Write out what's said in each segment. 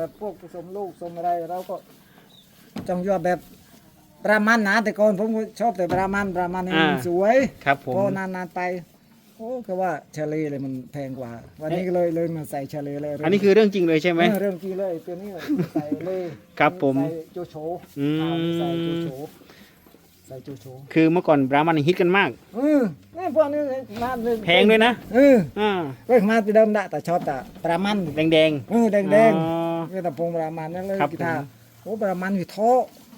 แบบพวกผสมลูกผสมอะไรเราก็จองยอดแบบบรามันนะแต่ก่อนผมก็ชอบแต่บรามันบรามันนี่มันอ่า สวยครับผม พอนานๆไปโอ้ก็ว่าเชลลีเลยมันแพงกว่า วันนี้ก็เลยเลยมาใส่เชลลีเลยอันนี้คือเรื่องจริงเลยใช่ไหม เออเรื่องจริงเลยตัวนี้ใส่เลยครับผมใส่โจโฉอืมอ่าใส่โจโฉใส่โจโฉคือเมื่อก่อนบรามันฮิตกันมาก เออนี่พวกนี้นานเลยแพงด้วยนะเออ อ่าเว้ยมาที่เดิมได้แต่ชอบแต่บรามันแดงแดง เออแดงแดงอ๋อ นี่แต่พงบรามันนั่นเลยครับกีตาผมร์โอ้บรามันอยู่ท้อ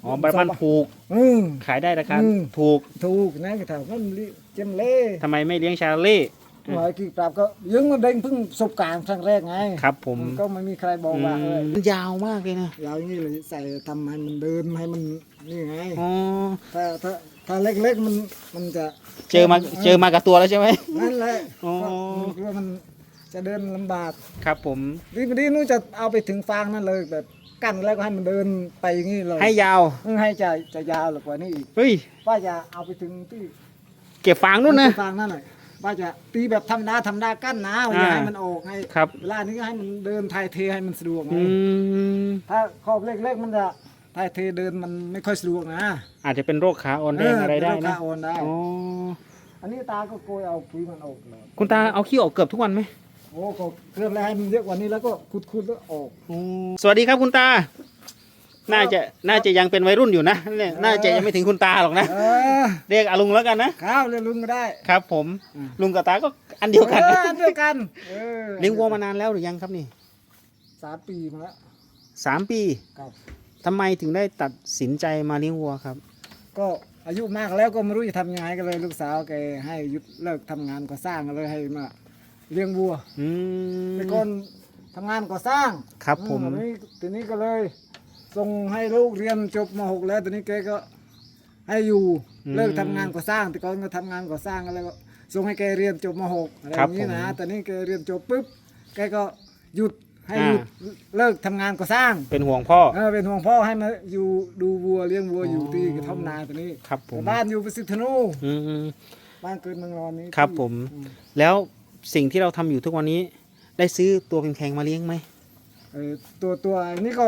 อ๋อบรามันถูกเออขายได้ราคาอืม ถูกถูกนะกีตาร์มันลิเจมเล่ทำไมไม่เลี้ยงชาเล่หอยกีปราบก็ยังมาเด้งเพิ่งประสบการณ์ครั้งแรกไงครับผมก็ไม่มีใครบอกว่าเออมันยาวมากเลยนะเราอย่างนี้เลยใส่ทำให้มันเดินให้มันนี่ไงอ๋อถ้าถ้าถ้าเล็กๆมันมันจะเจอมาเจอมากับตัวแล้วใช่ไหม นั่นแหละอ๋อ ก็กลัวมัน จะเดินลำบากครับผม ดีพอดีนู้นจะเอาไปถึงฟางนั่นเลยแบบกั้นแล้วก็ให้มันเดินไปอย่างนี้เลยให้ยาว เออให้จะจะยาวกว่านี้อีกเฮ้ย ว่าจะเอาไปถึงที่เก็บฟางนู่นนะ ฟางนั่นเลยว่าจะตีแบบธรรมดาธรรมดากั้นนะว่าจะอ่า ให้มันออกให้ครับ เวลานี้ก็ให้มันเดินทายเทให้มันสะดวกไงอืม ถ้าขอบเล็กๆมันจะทายเทเดินมันไม่ค่อยสะดวกนะอาจจะเป็นโรคขาอ่อนแรงอะไรได้เเป็นโคนะอ่อนได้ อ๋อ อันนี้ตาก็โกยเอาปุ๋ยมันออกเลยคุณตาเอาขี้ออกเกือบทุกวันไหม โอ้ก็เคลื่อนแล้วให้มันเยอะกว่านี้แล้วก็ขุดๆแล้วออก สวัสดีครับคุณตา น่าจะน่าจะยังเป็นวัยรุ่นอยู่นะเนี่ยน่าจะยังไม่ถึงคุณตาหรอกนะ เออเรียกอาลุงแล้วกันนะ ข้าวเรียนลุงก็ได้ครับผมอืมลุงกับตาก็อันเดียวกัน เอออันเดียวกันออเลี้ยงวัวมานานแล้วหรือยังครับนี่สามปีมาแล้วสามปีครับ ทำไมถึงได้ตัดสินใจมาเลี้ยงวัวครับ ก็อายุมากแล้วก็ไม่รู้จะทำยังไงก็เลยลูกสาวแกให้หยุดเลิกทำงานก่อสร้างก็เลยให้มา เลี้ยงวัวอืม แต่ก่อนทำงานก่อสร้างครับผม อืทีนี้ทีนี้ก็เลยส่งให้ลูกเรียนจบม .6 แล้วทีนี้แกก็ให้อยู่เลิกทำงานก่อสร้าง แต่ก่อนก็ทำงานก่อสร้างก็เลยก็ส่งให้แกเรียนจบม .6 อะไรอย่างนี้นะตอนนี้แกเรียนจบปุ๊บแกก็หยุดให้หยุดเลิกทำงานก่อสร้างเป็นห่วงพ่อ เออเป็นห่วงพ่อให้มาอยู่ดูวัวเลี้ยงวัวอยู่ที่กระท่อมนาตัวนี้ครับผมแต่บ้านอยู่ประสิทธนูอืม บ้านเกิดเมืองนอนนี้ครับที่ผม อืมแล้ว สิ่งที่เราทำอยู่ทุกวันนี้ ได้ซื้อตัวแพงๆมาเลี้ยงไหมเออตัวตัวอันนี้ก็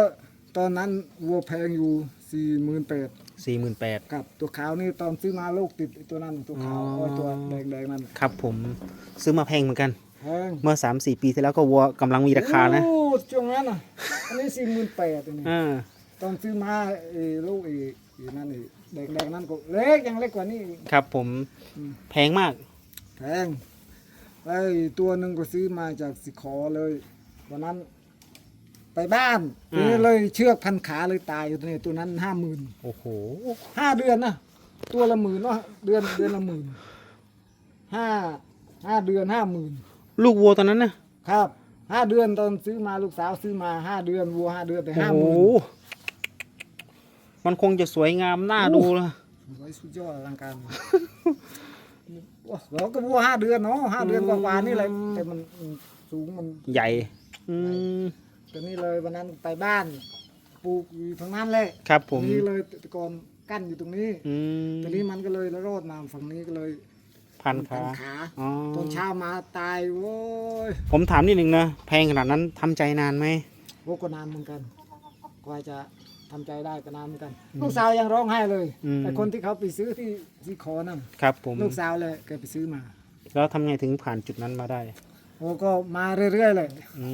ตอนนั้นวัวแพงอยู่สี่หมื่นแปดสี่หมื่นแปดกับตัวขาวนี่ตอนซื้อมาลูกติดไอ้ตัวนั้นตัวขาวอ๋อไอ้ตัวแดงๆนั่นครับผมซื้อมาแพงเหมือนกันแพงเมื่อสามสี่ปีที่แล้วก็วัวกำลังมีราคานะโอ้ช่วงนั้นอะอันนี้สี่หมื่นแปดนี่อ่าตอนซื้อมาไอ้ลูกไอ้ไอ้นั่นไอ้แดงๆนั่นก็เล็กยังเล็กกว่านี้อีกครับผมอืมแพงมาก แพง แล้วไอ้ตัวหนึ่งก็ซื้อมาจากสิขอเลยวันนั้น ไปบ้านอ่านี่เลยเชือกพันขาเลยตายอยู่ตัวนี้ตัวนั้นห้าหมื่นโอ้โหห้าเดือนนะตัวละหมื่นเนาะเดือนเดือนละหมื่นห้าห้าเดือนห้าหมื่นลูกวัวตอนนั้นนะครับห้าเดือนตอนซื้อมาลูกสาวซื้อมาห้าเดือนวัวห้าเดือนแต่โอ้ห้าโหหมื่นมันคงจะสวยงามน่าดูนะไว้สุดยอดอลังการโอ้ เราก็วัวห้าเดือนเนาะห้าเดือนกว่าๆนี่แหละแต่มันสูงมันใหญ่อืมตัวนี้เลยวันนั้นไปบ้านปลูกอยู่ทางนั้นเลยครับ ผมนี่เลยแต่ก่อนกั้นอยู่ตรงนี้อืมตอนนี้มันก็เลยรอดมาฝั่งนี้ก็เลยพันขาขาอ๋อตอนเช้ามาตายโว้ยผมถามนิดหนึ่งนะแพงขนาดนั้นทำใจนานไหมโอ้ก็นานเหมือนกันกว่าจะ ทำใจได้ก็นานเหมือนกัน ลูกสาวยังร้องไห้เลย อืม แต่คนที่เขาไปซื้อที่ที่คอนั่นครับผมลูกสาวเลยแกไปซื้อมาแล้วทำไงถึงผ่านจุดนั้นมาได้โอ้ก็มาเรื่อยๆเลยอื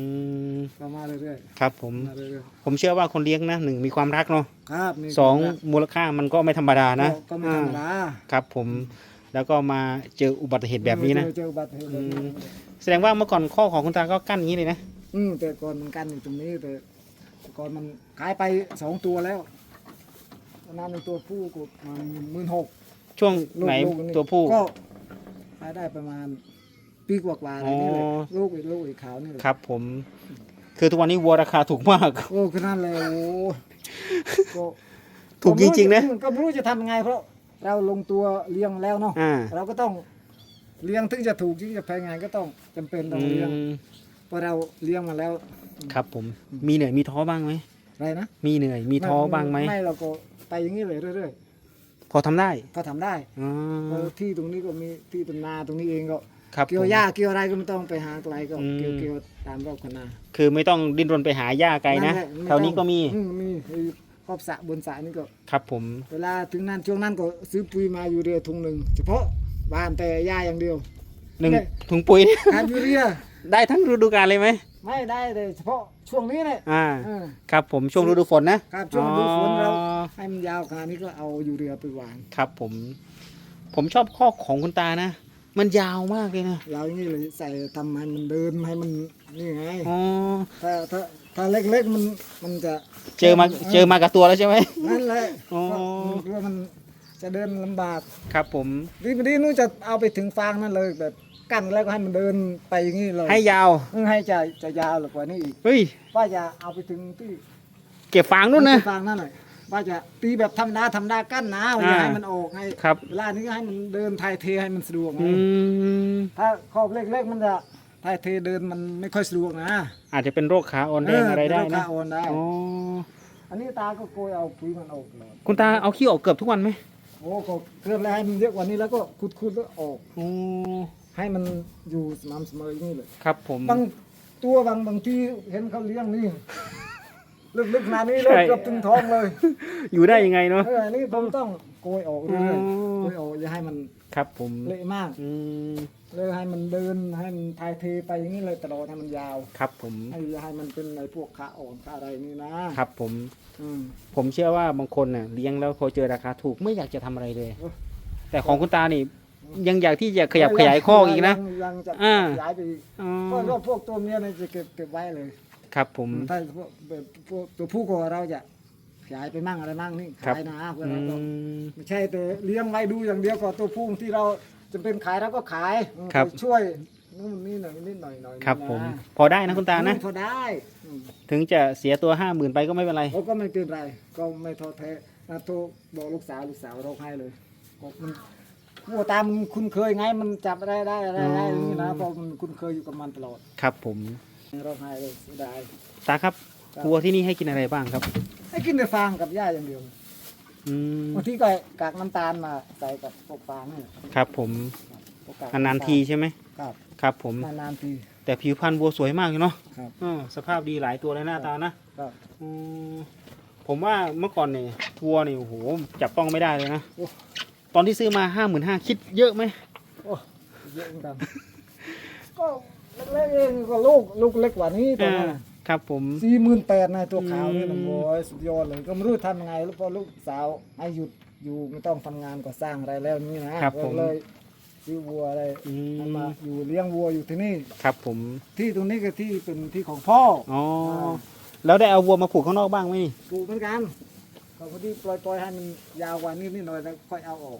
มก็มาเรื่อยครับผม ๆมาเรื่อยผมเชื่อว่าคนเลี้ยงนะหนึ่งมีความรักเนาะๆครับนี่สองมูลค่ามันก็ไม่ธรรมดานะก็ก็ไม่ธรรมดาอ่าครับผมแล้วก็มาเจออุบัติเหตุแบบนี้นะ เจอเจออุบัติเหตุแบบนี้อืม แสดงว่าเมื่อก่อนข้อของคุณตาก็กั้นอย่างนี้เลยนะ อืมแต่ก่อนมันกันอยู่ตรงนี้แต่แต่ ก่อนมันขายไปสองตัวแล้วตอนนั้นในตัวผู้ก็มันหมื่นหกช่วงลูกไหนลูกนี่ตัวผู้ ก็ขายได้ประมาณปีกว่าๆอะไรนี่เลยอ๋อ ลูกอีกลูกอีกขาวนี่เลยครับ ผม คือทุกวันนี้วัวราคาถูกมาก โอ้ขนาดเลยโอ้ก็ถูกจริงๆนะ ก็ไม่รู้จะทำยังไงเพราะ เราลงตัวเลี้ยงแล้วเนาะอ่าเราก็ต้องเลี้ยงถึงจะถูกถึงจะแพงไงก็ต้องจำเป็นต้องเลี้ยงอืม เพราะเราเลี้ยงมาแล้วครับผมมีเหนื่อยมีท้อบ้างไหมอะไรนะมีเหนื่อยมีท้อบ้างไหมไม่เราก็ไปอย่างนี้เลยเรื่อยพอทำได้ๆก็ทำได้อ๋อเพราะที่ตรงนี้ก็มีที่ตรงนาตรงนี้เองก็ครับเกี่ยวผมหญ้าเกี่ยวอะไรก็ไม่ต้องไปหาไกลก็อืมเกี่ยวเกี่ยวตามรอบคณะคือไม่ต้องดิ้นรนไปหาหญ้าไกลนะแหลไม่แถวนี้ก็มีอืมีไอ้ขอบสระบนสระนี่ก็ครับผม เวลาถึงนั้นช่วงนั้นก็ซื้อปุ๋ยมายูเรียถุงหนึ่งเฉพาะบ้านแต่หญ้าอย่างเดียวหนึ่งเนี่ยถุงปุ๋ยเนี่ยขาดยูเรีย ได้ทั้งฤดูกาลเลยไหมไม่ได้เลยเฉพาะช่วงนี้เนี่ยอ่าเออครับผมช่วงฤดูฝนนะครับช่วงฤดูฝนเราอ๋อ ให้มันยาวขนาดนี้ก็เอายูเรียไปวางครับผมผมชอบข้อของคุณตานะ มันยาวมากเลยนะเราอย่างนี้เลยใส่ทำให้มันเดินให้มันนี่ไงอ๋อถ้าถ้าถ้าเล็กๆมันมันจะเจอมาเจอมากับตัวแล้วใช่ไหม นั่นแหละอ๋อ เพราะมันจะเดินลำบาก ครับผม ดีไม่ดีนู้นจะเอาไปถึงฟางนั่นเลยแบบ กั้นแล้วก็ให้มันเดินไปอย่างนี้เลยให้ยาวเออให้จะจะยาวหรือกว่านี้อีกเฮ้ยว่าจะเอาไปถึงที่เก็บฟางนู่นนะ ฟางนั่นเลยว่าจะตีแบบธรรมดาธรรมดากั้นนะว่าจะอ่าให้มันออกให้ครับ เวลานี้ก็ให้มันเดินทายเทให้มันสะดวกไงอืมถ้าขอบเล็กๆมันจะทายเทเดินมันไม่ค่อยสะดวกนะอาจจะเป็นโรคขาอ่อนแรงอะไรได้เเป็นโคนะขาอ่อนได้อ๋ออันนี้ตาก็โกยเอาปุ๋ยมันออกเลยคุณตาเอาขี้ออกเกือบทุกวันไหมโอ้ก็เคลื่อนแล้วให้มันเยอะกว่านี้แล้วก็ขุดๆแล้วออกอ๋อ ให้มันอยู่สม่ำเสมออย่างนี้เลยครับผม บางตัวบางบางที่เห็นเขาเลี้ยงนี่ ลึกๆขนาดนี้เลยใช่ เกือบถึงท้องเลยอยู่ได้ยังไงเนาะ เอออันนี้ผมต้องโกยออกเรื่อยอ๋อ ๆโกยออกอย่าให้มันครับผมเละมากอืมเลยให้มันเดินให้มันทายเทไปอย่างนี้เลยตลอดให้มันยาว ครับผมให้อย่าให้มันเป็นไอ้พวกขาอ่อนขาอะไรนี่นะครับผม อืม ผมเชื่อว่าบางคนน่ะเลี้ยงแล้วพอเจอราคาถูกไม่อยากจะทำอะไรเลยโอ้แต่ของคุณตานี่ ยังอยากที่จะขยับขยายข้อกอีกนะ ยังยังจะอ่า ขยายไปอีกอ๋อเพราะว่าพวกตัวเมียเนี่ยจะเก็บเก็บไว้เลยครับผม ถ้าพวกแบบพวกตัวผู้ก็เราจะขยายไปมั่งอะไรมั่งนี่ครับ ขายนะเพื่ออืเราก็ม ไม่ใช่แต่เลี้ยงไว้ดูอย่างเดียวก็ตัวผู้ที่เราจำเป็นขายเราก็ขายครับ ไปช่วยนู่นนี่หน่อยนิดหน่อยหน่อยครับนะผมพอได้นะคุณตานะ พอได้อืม ถึงจะเสียตัวห้าหมื่นไปก็ไม่เป็นไรเราก็ไม่เป็นไร ก็ไม่ท้อแท้นะโทรบอกลูกสาวลูกสาวเราให้เลยก็มัน วัวตามนคุ้นเคยไงมันจับอะไรได้อะไรได้อ๋อออย่างนี้นะเพราะมันคุ้นเคยอยู่กับมันตลอดครับผมเราให้เลยเสียดาย ตาครับครับ วัวที่นี่ให้กินอะไรบ้างครับ ให้กินแต่ฟางกับหญ้าอย่างเดียวอืมบางทีก็กากน้ำตาลมาใส่กับพวกฟางนี่ครับผมพวกกากนานๆทีใช่ไหมครับครับผม นานๆที แต่ผิวพรรณวัวสวยมากเลยเนาะครับอ้อสภาพดีหลายตัวเลยหน้าตานะครับอืมผมว่าเมื่อก่อนเนี่ยวัวเนี่ยโอ้โหจับต้องไม่ได้เลยนะโอ้ ตอนที่ซื้อมาห้าหมื่นห้าคิดเยอะไหมโอ้เยอะเหมือนกัน ก็เล็กๆเองก็ลูกลูกเล็กกว่านี้ตอนนั้นอ่าครับผมสี่หมื่นแปดนะตัวขาวนี่อืนะมโอ้ยสุดยอดเลยก็ไม่รู้ทำยังไงแล้วพอลูกสาวให้หยุดอยู่ไม่ต้องทำงานก่อสร้างอะไรแล้วนี่นะครับผม ก็เลยซื้อวัวอะไรอืให้มมาอยู่เลี้ยงวัวอยู่ที่นี่ ครับผมที่ตรงนี้ก็ที่เป็นที่ของพ่ออ๋อแล้วได้เอาวัวมาผูกข้างนอกบ้างไหมนี่ ปลูกเหมือนกัน ก็พอดีปล่อยปล่อยให้มันยาวกว่านี้นิดหน่อยแล้วค่อยเอาออก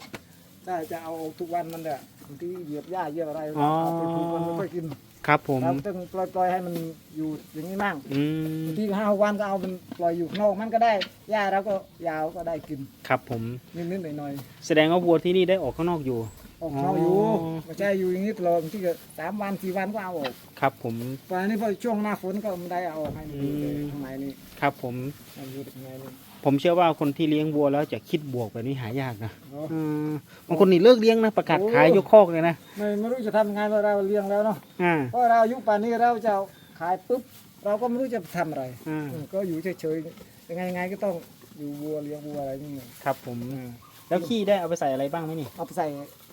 ถ้าจะเอาออกทุกวันมันเนี่ยบางทีเหยียบหญ้าเหยียบอะไรเอาไปปลูกมันไม่ค่อยกินครับผม เราต้องปล่อยปล่อยให้มันอยู่อย่างนี้มั่งอืม บางทีห้าวันก็เอามันปล่อยอยู่ข้างนอกมันก็ได้หญ้าเราก็ยาวก็ได้กินครับผม นิดนิดหน่อยหน่อยแสดงว่าวัวที่นี่ได้ออกข้างนอกอยู่ ๆออกข้างนอกอยู่อ๋อ ไม่ใช่อยู่อย่างนี้ตลอดบางทีก็สามวันสี่วันก็เอาออกครับผม ตอนนี้พอช่วงหน้าฝนก็ไม่ได้เอาออกให้มันอยู่อืม ข้างในนี่ครับผมให้มันอยู่ข้างในนี่ ผมเชื่อว่าคนที่เลี้ยงวัวแล้วจะคิดบวกแบบนี้หายากนะเนาะอืมบางคนนี่เลิกเลี้ยงนะประกาศโอ้ขายยกคอกเลยนะไม่ไม่รู้จะทำยังไงเพราะเราเลี้ยงแล้วเนาะอ่าเพราะเราอายุป่านนี้เราจะเอาขายปุ๊บเราก็ไม่รู้จะทำอะไรอ่าอืมก็อยู่เฉยๆยังไงยังไงก็ต้องอยู่วัวเลี้ยงวัวอะไรนี่ครับผม อืมแล้วขี้ได้เอาไปใส่อะไรบ้างไหมนี่เอาไปใส่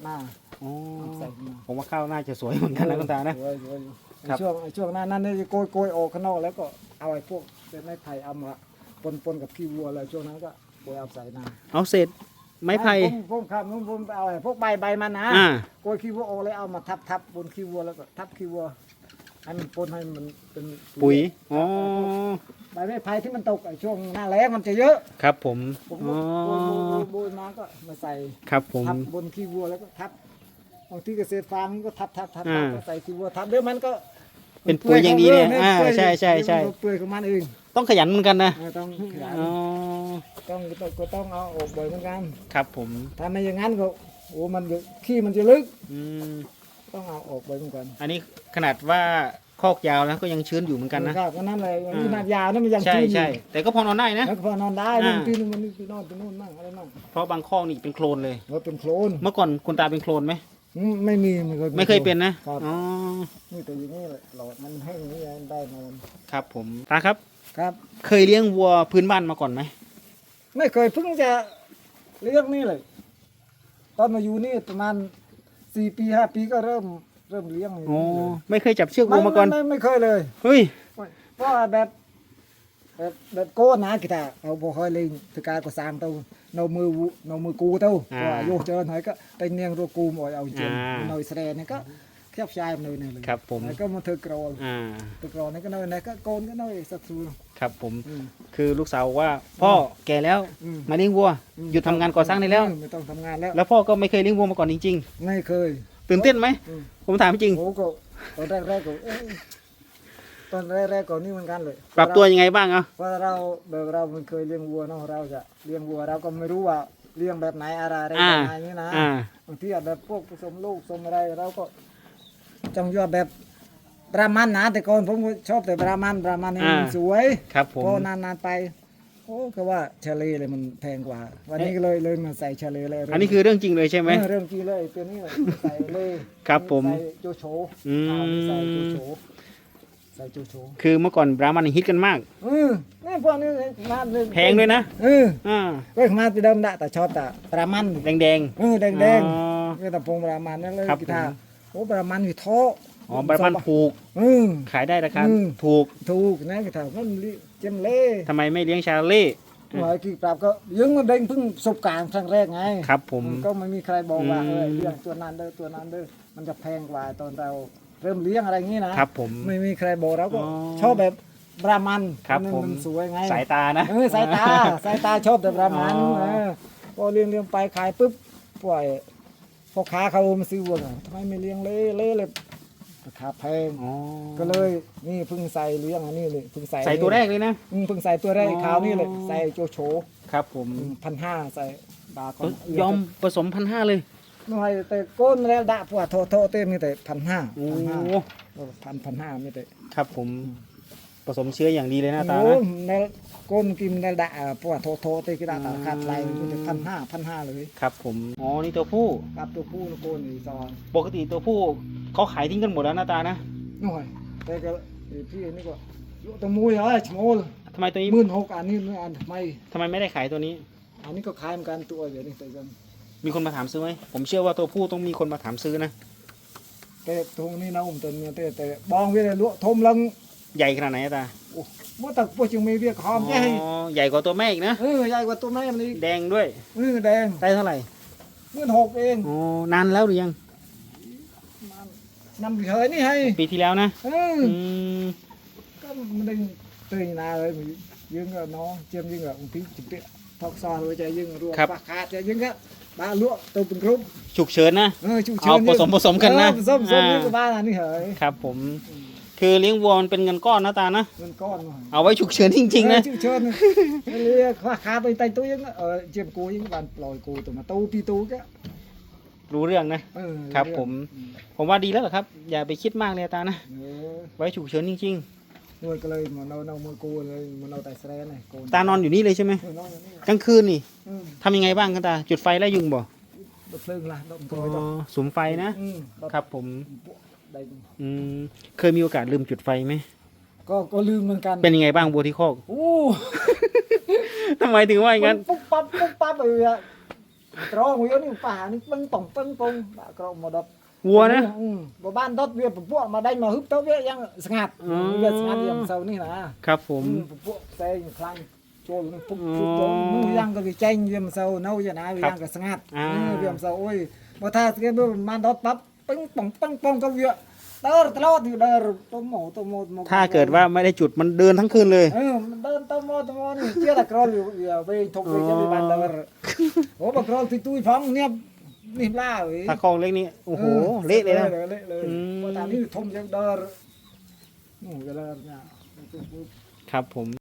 หน้าอ๋อเอาไปใส่หน้าผมว่าข้าวน่าจะสวยเหมือนกันนะคุณตานะ สวยสวยอยู่ครับช่วงช่วงหน้านั้นเนี่ยจะโกยโกยออกข้างนอกแล้วก็เอาไอ้พวกเป็นไม้ไผ่เอามา ปนปนกับขี้วัวอะไรช่วงนั้นก็โกยเอาใส่หน้าเอาเศษไม้ไผ่ผมผมครับผมผมไปเอาไอ้พวกใบใบมันนะอ่าโกยขี้วัวออกเลยเอามาทับทับบนขี้วัวแล้วก็ทับขี้วัวให้มันปนให้มันเป็นปุ๋ยอ๋อใบไม้ไผ่ที่มันตกไอ้ช่วงหน้าแล้งมันจะเยอะ ครับผมผมอ๋ก็อโบยโบยโบยมาก็มาใส่ครับผม ทับบนขี้วัวแล้วก็ทับบางทีเกษตรฟางก็ทับทับทับอ่าทับก็ใส่ขี้วัวทับเดี๋ยวมันก็เป็นปุ๋ยอย่างดีเนี่ยอ่าปื่ใช่ใช่ใช่ เดี๋ยวมันก็เปื่อยของมันเอง ต้องขยันเหมือนกันนะเออต้องขยันอ๋อต้องต้องก็ต้องเอาออกบ่อยเหมือนกัน ครับผมถ้าไม่อย่างนั้นก็โอ้มันจะขี้มันจะลึกอืมต้องเอาออกบ่อยเหมือนกัน อันนี้ขนาดว่าคอกยาวแล้วก็ยังชื้นอยู่เหมือนกันนะครับก็นั่นเลยอ่านี่นายาวนั่นมันยังใช่ชื้นอยู่ใช่แต่ก็พอนอนได้นะแล้วก็พอนอนได้อ่าบางทีนึงมันนี่ไปนอนตรงนู้นมั่งอะไรมั่งเพราะบางคอกนี่เป็นโคลนเลยรถเป็นโคลนเมื่อก่อนคุณตาเป็นโคลนไหมอืมไม่มีไม่เคยไม่เคยเป็นนะครับอ๋อนี่แต่อย่างนี้เลยหลอดมันแห้งอย่างนี้ได้นอนครับผมตาครับ ครับ เคยเลี้ยงวัวพื้นบ้านมาก่อนไหมไม่เคยเพิ่งจะเลี้ยงนี่เลย ตอนมาอยู่นี่ประมาณสี่ปีห้าปีก็เริ่มเริ่มเลี้ยงโอ้ไม่เคยจับเชือกวัวมาก่อนไไไม่เคยเลย เฮ้ยเพราะแบบแบบแบบโก้นะกีตาร์เอาบ่ค่อยเล่นถือการก็สามเตัวนมือวุนมือกูเต้าก็อยุเจอหน่อยก็เป็นเนียงรูกูมอ่อยเอาจริงหน่อยแสดงนี่ก็ thép chai nơi này เลยครับผมแล้วก็มันเธอกรอนอ่าเธอกรอนนี่ก็น้อยนะก็โกนก็น้อยสักสูครับผมคือลูกสาวว่า พ่อแก่แล้วมาเลี้ยงวัว หยุดทำงานก่อสร้างได้แล้ว ไม่ต้องทำงานแล้ว แล้วพ่อก็ไม่เคยเลี้ยงวัวมาก่อนจริงไม่เคยตื่นเต้นไหมผมถามจริงโอ้ก็ตอนแรกๆก็อ๊ตอนแรกๆก็นี่เหมือนกันเลยปรับตัวยังไงบ้างเอะเพราะเราแบบเราไม่เคยเลี้ยงวัวเนาะเราจะเลี้ยงวัวเราก็ไม่รู้ว่าเลี้ยงแบบไหนอะไรอะไรแบบไหนนี่นะบางทีแบบพวกผสมลูกผสมอะไรเราก็ จองยอดแบบบรามันนะแต่ก่อนผมก็ชอบแต่บรามันบรามันนี่มันอ่า สวยครับผม พอนานๆไปโอ้ก็ว่าเชลเลเลยมันแพงกว่า วันนี้ก็เลยเลยมาใส่เชลเลเลยอันนี้คือเรื่องจริงเลยใช่ไหม เออเริ่มกี้เลยตัวนี้เลยใส่เลยครับผมใส่โจโฉอืมเอาใส่โจโฉใส่โจโฉคือเมื่อก่อนบรามันฮิตกันมาก เออนี่พวกนี้งานเลยแพงด้วยนะเอออ่าเว้ยมาที่เดิมดะแต่ชอบแต่บรามันแดงเออแดงแดงอ๋อนี่แต่พงบรามันนั่นเลยครับกีตาผมร์ โอ้บรามันอยู่ท่อๆอ๋อบรามันถูกเออขายได้ราคาอืม ถูกถูกนะกีตาร์มันลิเจมเล่ทำไมไม่เลี้ยงชาเล่หน่อยกี่ปรับก็ยังมาเด้งเพิ่งประสบการณ์ครั้งแรกไงครับผมก็ไม่มีใครบอกว่าอืม เออเลี้ยงตัวนั้นเด้อตัวนั้นเด้อมันจะแพงกว่าตอนเราเริ่มเลี้ยงอะไรอย่างนี้นะ ครับผม ไม่มีใครบอกเราก็อ๋อชอบแบบบรามันครับนผมมันสวยไงสายตานะ เออสายตา สายตาชอบแต่บรามันอ๋อ เออพอเลี้ยงเลี้ยงไปขายปุ๊บปล่อย พ่อค้าเขามาซื้อวัวกันทำไมไม่เลี้ยงเล่เล่เลยราคาแพงอ๋อก็เลยนี่เพิ่งใส่เลี้ยงอันนี้เลยเพิ่งใส่ใส่ตัวแรกเลยนะ อืมเพิ่งใส่ตัวแรกอ๋อ ขาวนี่เลยใส่โจโฉครับ ผมพันห้าใส่บาร์ก่อนยอมผสมพันห้าเลยหน่อยแต่ก้นแล้วดะพวกโทโทเต็มมีแต่พันห้าโอ้พันพันพันห้ามีแต่ครับผมผสมเชื้ออย่างดีเลยหน้าตาโอ้นะ ใน ก้นกินแล้วดะพวกโทโทเต็มกีดาตาขาดไหลมีแต่พันห้าพันห้าเลยครับ ผมอ๋อนี่ตัวผู้กับตัวผู้ตัวโกนอีซอนปกติตัวผู้เขาขายทิ้งกันหมดแล้วหน้าตานะหน่อยแต่ก็ไอ้พี่นี่ก็อยู่ตัวมูยเหรอชะโมลทำไมตัวนี้หมื่นหกอันนี้นี่อันทำไมทำไมไม่ได้ขายตัวนี้ อันนี้ก็ขายเหมือนกันตัวเดี๋ยวนี้แต่กันมีคนมาถามซื้อไหมผมเชื่อว่าตัวผู้ต้องมีคนมาถามซื้อนะแต่ตรงนี้นะอุ้มตัวเนี่ยแต่แต่บองเวียนลวกทมลัง ใหญ่ขนาดไหนอะตาเมื่อตักพวกจึงมีเวียกหอมใหญ่อ๋อใหญ่กว่าตัวแม่อีกนะเออใหญ่กว่าตัวแม่มันอีกแดงด้วยเออแดงได้เท่าไหร่หมื่นหกเองอ๋อนานแล้วหรือยังนำเฉยนี่ให้ปีที่แล้วนะเอออืมก็มันดึงตื่นนาเลยมันยึงก็น้องเจียมยึงก็บางทีจิเปะทอกซอเลยจะยึงรวมปากขาดจะยึงก็บ้าลวกตัวเป็นกรุ๊ปฉุกเฉินนะเออชูเอาผสมผสมกันนะผสมผสมนี่อ่าก็บ้านอันนี้เหรอครับผม คือเลี้ยงวัวมันเป็นเงินก้อนนะตานะ เงินก้อนมาเอาไว้ฉุกเฉินจริงๆนะชื่อเชิญเรียกว่าขาไปไตตู้ยังเออเจียมกูยังบ้านปล่อยกูตัวมาตู้พี่ตู้ก็รู้เรื่องนะเออครับผมผมว่าดีแล้วเหรอครับ อย่าไปคิดมากเลยตานะเออไว้ฉุกเฉินจริงมวยก็เลยมันเอาเอามือกูเลยมันเอาแต่แสดงเลยกูๆตานอนอยู่นี่เลยใช่ไหมเออนอนอย่างนี้กลางคืนนี่อืมทำยังไงบ้างกันตา จุดไฟไล่ยุงบ่ดอกเพลิงล่ะดอกอ๋ตัวอดอกสุมไฟนะอืมดอกครับผม ได้อืมเคยมีโอกาสลืมจุดไฟไหม ก็ก็ลืมเหมือนกันเป็นยังไงบ้างวัวที่คอก โอ้ทำไมถึงว่าอย่างนั้นปุ๊บปั๊บปุ๊บปั๊บเออตรองวิวนี่ป่านี่ปึ้งป่องปึ้งปงบะกรองมาดอกวัวนะ อืมบ่บ้านดอดเวียปพวกมาได้มาฮึบเต้าเวียยังสงัดอ๋อเวียสงัดยังเซานี่นะครับผมอืมพวกแต่ยังคลังโจลนี่ปุ๊บอ๋อปุ๊บโจลนู่ยังก็วิจัยเวียมเซาเนาจะนะวิยังก็สงัดอ่า เออเวียมเซาโอ้ยบ่ถ้าสเก็ตบ่มาดอดปั๊บ ปึ้งป่องปึ้งปงก็เวียเดินตลอดอยู่เดินตัวหมอตัวหมอตัวหมอถ้าเกิดว่าไม่ได้จุดมันเดินทั้งคืนเลยเออมันเดินตัวหมอตัวหมอนี่เจี๊ยตะกรอลอยู่อย่าไปทกไปจะไปบ้านเดินโอ้บักกรอลที่ตุ้ยพ้องเนี่ยนี่ล่าเว้ยถ้าคลองเล็กนี่โอ้โหเละเลยนะเละเลยอืมเพราะตอนนี้ทมยังเดินนู่นก็เดินเนี่ยครับผม